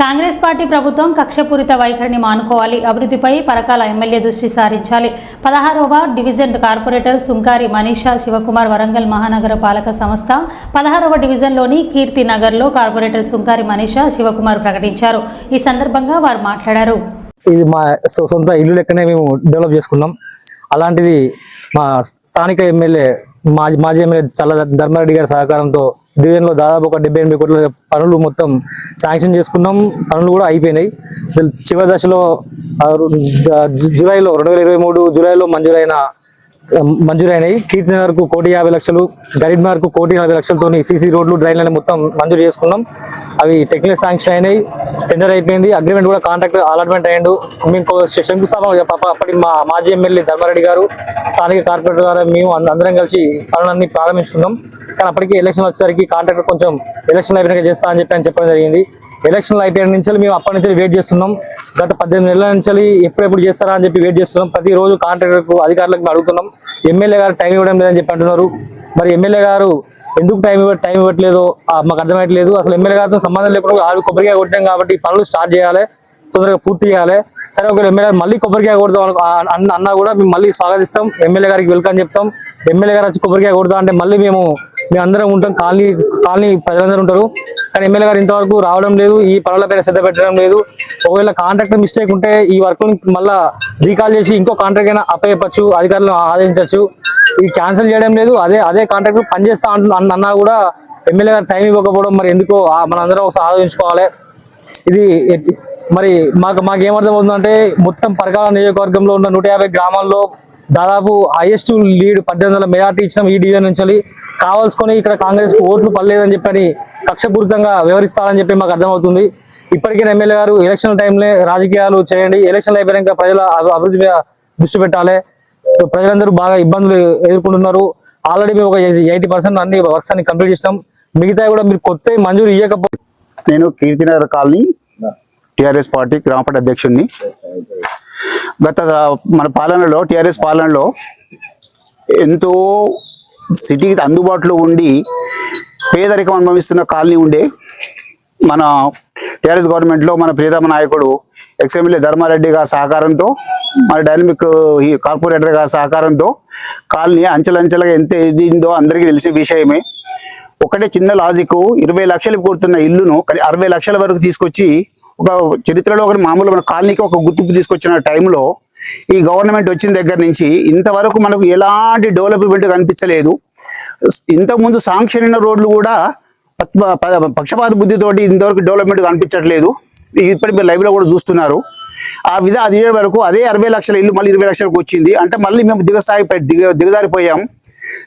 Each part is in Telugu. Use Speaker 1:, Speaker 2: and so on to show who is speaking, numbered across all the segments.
Speaker 1: కాంగ్రెస్ పార్టీ ప్రభుత్వం కక్షపూరిత వైఖరిని మానుకోవాలి. అభివృద్ధిపై పరకాల ఎమ్మెల్యే దృష్టి సారించాలి. పదహారవ డివిజన్ కార్పొరేటర్ సుంకారి మనీషా శివకుమార్ వరంగల్ మహానగర పాలక సంస్థ పదహారవ డివిజన్లోని కీర్తి నగర్లో కార్పొరేటర్ సుంకారి మనీషా శివకుమార్ ప్రకటించారు. ఈ సందర్భంగా వారు మాట్లాడారు.
Speaker 2: ఇది మా సొంత ఇల్లు లెక్కనే మేము డెవలప్ చేసుకున్నాం. అలాంటిది మా స్థానిక ఎమ్మెల్యే మాజీ మాజీ ఎమ్మెల్యే చల్ల ధర్మారెడ్డి గారి సహకారంతో డివిజన్లో దాదాపు ఒక డెబ్బై ఎనిమిది కోట్ల పనులు మొత్తం శాంక్షన్ చేసుకున్నాం. పనులు కూడా అయిపోయినాయి. చివరి దశలో ఆ జూలైలో రెండు వేల ఇరవై మూడు జూలైలో మంజూరైన మంజూరైనాయి. కీర్తినగర్కు కోటి యాభై లక్షలు గరీబ్ నగర్ కోటి నలభై లక్షలతో సీసీ రోడ్లు డ్రైన్లను మొత్తం మంజూరు చేసుకున్నాం. అవి టెక్నికల్ శాంక్షన్ అయినాయి. టెండర్ అయిపోయింది. అగ్రిమెంట్ కూడా కాంట్రాక్ట్ అలాట్మెంట్ అయ్యిండు. మేము శంకుస్థాపన అప్పటి మా మాజీ ఎమ్మెల్యే ధర్మారెడ్డి గారు స్థానిక కార్పొరేటర్ గారు మేము అంద- అందరం కలిసి పనులన్నీ ప్రారంభించుకున్నాం. కానీ అప్పటికి ఎలక్షన్ వచ్చేసరికి కాంట్రాక్టర్ కొంచెం ఎలక్షన్ అయిపోయినాక చేస్తా అని చెప్పి అని చెప్పడం జరిగింది. ఎలక్షన్లు అయిపోయిన నుంచి మేము అప్పటి నుంచి వెయిట్ చేస్తున్నాం. గత పద్దెనిమిది నెలల నుంచి ఎప్పుడెప్పుడు చేస్తారా అని చెప్పి వెయిట్ చేస్తున్నాం. ప్రతిరోజు కాంట్రాక్టర్కు అధికారులకు అడుగుతున్నాం. ఎమ్మెల్యే గారు టైం ఇవ్వడం లేదని చెప్పి అంటున్నారు. మరి ఎమ్మెల్యే గారు ఎందుకు టైం ఇవ్వ టైం ఇవ్వట్లేదో మాకు అర్థమయ్యట్లేదు. అసలు ఎమ్మెల్యే గారితో సంబంధం లేకుండా ఆరు కొబ్బరికాయ కొట్టాం కాబట్టి పనులు స్టార్ట్ చేయాలి. తొందరగా పూర్తి చేయాలి. సరే ఒకవేళ ఎమ్మెల్యే గారు మళ్ళీ కొబ్బరికాయ కొడదాం అన్న అన్నా కూడా మేము మళ్ళీ స్వాగతిస్తాం. ఎమ్మెల్యే గారికి వెల్కమ్ చెప్తాం. ఎమ్మెల్యే గారు వచ్చి కొబ్బరికాయ కొడతాం అంటే మళ్ళీ మేము మేము అందరం ఉంటాం కాలనీ కాలనీ ప్రజలందరూ ఉంటారు. కానీ ఎమ్మెల్యే గారు ఇంతవరకు రావడం లేదు ఈ పనులపైన శ్రద్ధ పెట్టడం లేదు. ఒకవేళ కాంట్రాక్టర్ మిస్టేక్ ఉంటే ఈ వర్క్ మళ్ళా రీకాల్ చేసి ఇంకో కాంట్రాక్ట్ అయినా అప్పయ్యచ్చు అధికారులను ఆదేశించవచ్చు ఇది క్యాన్సిల్ చేయడం లేదు అదే అదే కాంట్రాక్టర్ పనిచేస్తా అంటు అన్నా కూడా ఎమ్మెల్యే గారు టైం ఇవ్వకపోవడం మరి ఎందుకో మనందరం ఒకసారి ఆలోచించుకోవాలి. ఇది మరి మాకు మాకు ఏమర్థమవుతుందంటే మొత్తం పరకాల నియోజకవర్గంలో ఉన్న నూట యాభై గ్రామాల్లో దాదాపు హైయెస్ట్ లీడ్ పద్దెనిమిది వందల మెజార్టీ ఇచ్చిన ఈ డివిజన్ నుంచి కావాల్సుకొని ఇక్కడ కాంగ్రెస్ ఓట్లు పడలేదని చెప్పని కక్షపూరితంగా వ్యవహరిస్తారని చెప్పి మాకు అర్థమవుతుంది. ఇప్పటికే ఎమ్మెల్యే గారు ఎలక్షన్ టైంలో రాజకీయాలు చేయండి. ఎలక్షన్లు అయిపోయాక ప్రజల అభివృద్ధి మీద దృష్టి పెట్టాలి. ప్రజలందరూ బాగా ఇబ్బందులు ఎదుర్కొంటున్నారు. ఆల్రెడీ మేము ఒక ఎయిటీ పర్సెంట్ అన్ని వర్క్స్ అన్ని కంప్లీట్ చేస్తాం మిగతా కూడా మీరు కొత్త మంజూరు ఇవ్వకపోతే
Speaker 3: నేను కీర్తినగర్ కాలనీ టిఆర్ఎస్ పార్టీ గ్రామపటి అధ్యక్షుడిని. గత మన పాలనలో టిఆర్ఎస్ పాలనలో ఎంతో సిటీకి అందుబాటులో ఉండి పేదరికం అనుభవిస్తున్న కాలనీ ఉండే మన టిఆర్ఎస్ గవర్నమెంట్లో మన ప్రియతమ నాయకుడు ఎక్స్ఎమ్మెల్యే ధర్మారెడ్డి గారి సహకారంతో మన డైనమిక్ ఈ కార్పొరేటర్ గారి సహకారంతో కాలనీ అంచెలంచెలుగా ఎంత ఎదిగిందో అందరికీ తెలిసే విషయమే. ఒకటే చిన్న లాజిక్ ఇరవై లక్షలు కోరుతున్న ఇల్లును అరవై లక్షల వరకు తీసుకొచ్చి ఒక చరిత్రలో ఒక మామూలు మన కాలనీకి ఒక గుర్తింపు తీసుకొచ్చిన టైంలో ఈ గవర్నమెంట్ వచ్చిన దగ్గర నుంచి ఇంతవరకు మనకు ఎలాంటి డెవలప్మెంట్ కనిపించలేదు. ఇంతకుముందు శాంక్షన్ అయిన రోడ్లు కూడా పక్షపాత బుద్ధితోటి ఇంతవరకు డెవలప్మెంట్ కనిపించట్లేదు. ఇప్పటి మీరు లైవ్లో కూడా చూస్తున్నారు. ఆ విధ అది వరకు అదే అరవై లక్షల ఇల్లు మళ్ళీ ఇరవై లక్షలకు వచ్చింది. అంటే మళ్ళీ మేము దిగసాగి దిగ దిగజారిపోయాం.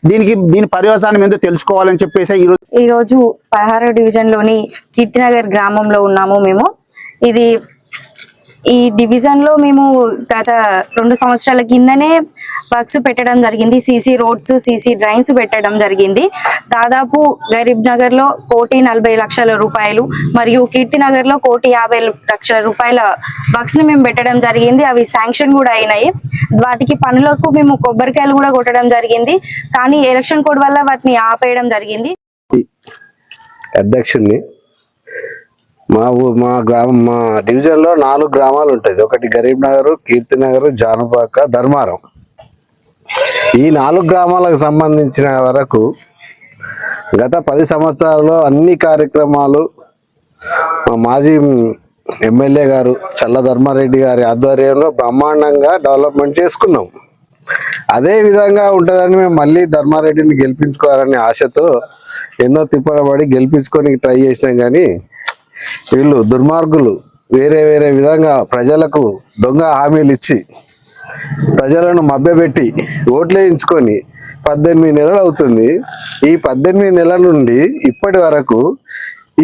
Speaker 3: దీనికి దీని పర్యవసానం ఏందో తెలుసుకోవాలని చెప్పేసి ఈ రోజు
Speaker 4: ఈ రోజు పదహారో డివిజన్లోని కీర్తినగర్ గ్రామంలో ఉన్నాము మేము. ఇది ఈ డివిజన్లో మేము గత రెండు సంవత్సరాల కిందనే వర్క్స్ పెట్టడం జరిగింది. సీసీ రోడ్స్ సీసీ డ్రైన్స్ పెట్టడం జరిగింది. దాదాపు గరీబ్ నగర్లో కోటి నలభై లక్షల రూపాయలు మరియు కీర్తినగర్లో కోటి యాభై లక్షల రూపాయల వర్క్స్ని మేము పెట్టడం జరిగింది. అవి శాంక్షన్ కూడా అయినాయి. వాటికి పనులకు మేము కొబ్బరికాయలు కూడా కొట్టడం జరిగింది. కానీ ఎలక్షన్ కోడ్ వల్ల వాటిని ఆపేయడం జరిగింది.
Speaker 5: అధ్యక్షుడిని మా ఊ మా గ్రామం మా డివిజన్లో నాలుగు గ్రామాలు ఉంటుంది ఒకటి గరీబ్ నగర్ కీర్తి నగర్ జానుపాక ధర్మారం. ఈ నాలుగు గ్రామాలకు సంబంధించిన వరకు గత పది సంవత్సరాల్లో అన్ని కార్యక్రమాలు మా మాజీ ఎమ్మెల్యే గారు చల్ల ధర్మారెడ్డి గారి ఆధ్వర్యంలో బ్రహ్మాండంగా డెవలప్మెంట్ చేసుకున్నాం. అదే విధంగా ఉంటుందని మేము మళ్ళీ ధర్మారెడ్డిని గెలిపించుకోవాలనే ఆశతో ఎన్నో తిప్పలబడి గెలిపించుకొని ట్రై చేసినాం కానీ వీళ్ళు దుర్మార్గులు. వేరే వేరే విధంగా ప్రజలకు దొంగ హామీలు ఇచ్చి ప్రజలను మభ్యపెట్టి ఓట్లు వేయించుకొని పద్దెనిమిది నెలలు అవుతుంది. ఈ పద్దెనిమిది నెలల నుండి ఇప్పటి వరకు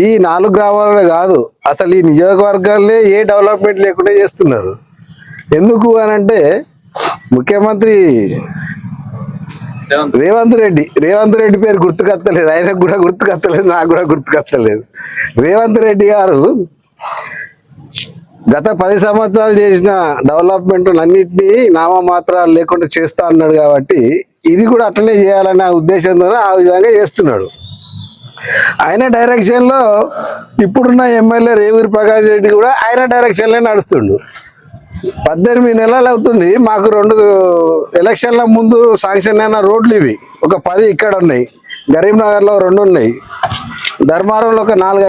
Speaker 5: ఈ నాలుగు గ్రామాలలో కాదు అసలు ఈ నియోజకవర్గాలనే ఏ డెవలప్మెంట్ లేకుండా చేస్తున్నారు. ఎందుకు అని అంటే ముఖ్యమంత్రి రేవంత్ రెడ్డి రేవంత్ రెడ్డి పేరు గుర్తుకత్తలేదు ఆయనకు కూడా గుర్తుకత్తలేదు నాకు కూడా గుర్తుకత్తలేదు రేవంత్ రెడ్డి గారు గత పది సంవత్సరాలు చేసిన డెవలప్మెంట్ అన్నింటినీ నామమాత్రాలు లేకుండా చేస్తా అన్నాడు కాబట్టి ఇది కూడా అట్లనే చేయాలనే ఉద్దేశంతోనే ఆ విధంగా చేస్తున్నాడు. ఆయన డైరెక్షన్లో ఇప్పుడున్న ఎమ్మెల్యే రేవూరి ప్రకాష్ రెడ్డి కూడా ఆయన డైరెక్షన్లే నడుస్తుండు. పద్దెనిమిది నెలలు అవుతుంది మాకు రెండు ఎలక్షన్ల ముందు శాంక్షన్ అయిన రోడ్లు ఇవి. ఒక పది ఇక్కడ ఉన్నాయి గరీంనగర్లో రెండు ఉన్నాయి. ధర్మారంలో ఒక నాలుగు